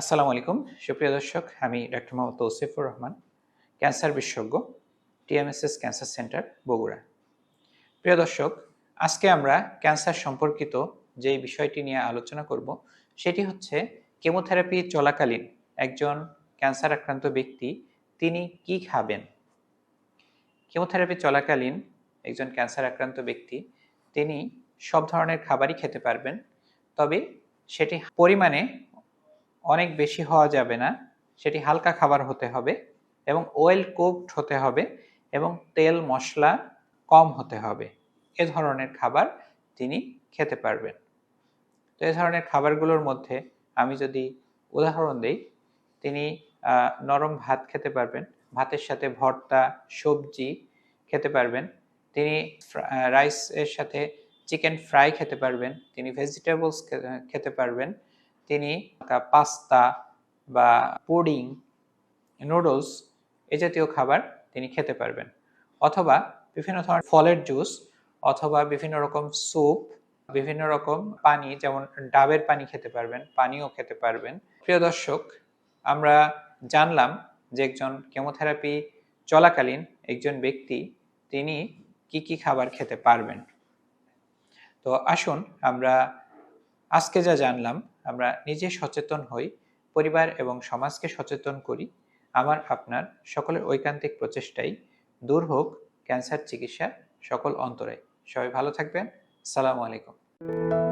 আসসালামু আলাইকুম। সুপ্রিয় দর্শক, আমি ডাক্তার মোহাম্মদ তৌসিফুর রহমান, ক্যান্সার বিশেষজ্ঞ, টিএমএসএস ক্যান্সার সেন্টার, বগুড়া। প্রিয় দর্শক, আজকে আমরা ক্যান্সার সম্পর্কিত যেই বিষয়টি নিয়ে আলোচনা করব, সেটি হচ্ছে কেমোথেরাপি চলাকালীন একজন ক্যান্সার আক্রান্ত ব্যক্তি, তিনি কি খাবেন? কেমোথেরাপি চলাকালীন একজন ক্যান্সার আক্রান্ত ব্যক্তি, তিনি সব ধরনের খাবারই খেতে পারবেন, তবে সেটি পরিমাণে অনেক বেশি হওয়া যাবে না। সেটি হালকা খাবার হতে হবে এবং ওয়েল কুকড হতে হবে এবং তেল, মশলা কম হতে হবে। এ ধরনের খাবার তিনি খেতে পারবেন। তো এ ধরনের খাবারগুলোর মধ্যে আমি যদি উদাহরণ দিই, তিনি নরম ভাত খেতে পারবেন, ভাতের সাথে ভর্তা, সবজি খেতে পারবেন। তিনি রাইসের সাথে চিকেন ফ্রাই খেতে পারবেন। তিনি ভেজিটেবলস খেতে পারবেন। তিনি পাস্তা বা পুডিং নুডলস এ জাতীয় খাবার তিনি খেতে পারবেন। অথবা বিভিন্ন ধরনের ফলের জুস অথবা বিভিন্ন রকম স্যুপ বিভিন্ন রকম পানি, যেমন ডাবের পানি খেতে পারবেন, পানিও খেতে পারবেন। প্রিয় দর্শক, আমরা জানলাম যে একজন কেমোথেরাপি চলাকালীন একজন ব্যক্তি তিনি কি কি খাবার খেতে পারবেন। তো আসুন আমরা আজকে যা জানলাম আমরা নিজে সচেতন হই, পরিবার এবং সমাজকে সচেতন করি। আমার, আপনার সকলের ঐকান্তিক প্রচেষ্টাই দূর হোক, ক্যান্সার চিকিৎসা সকল অন্তরে। সবাই ভালো থাকবেন। সালামু আলাইকুম।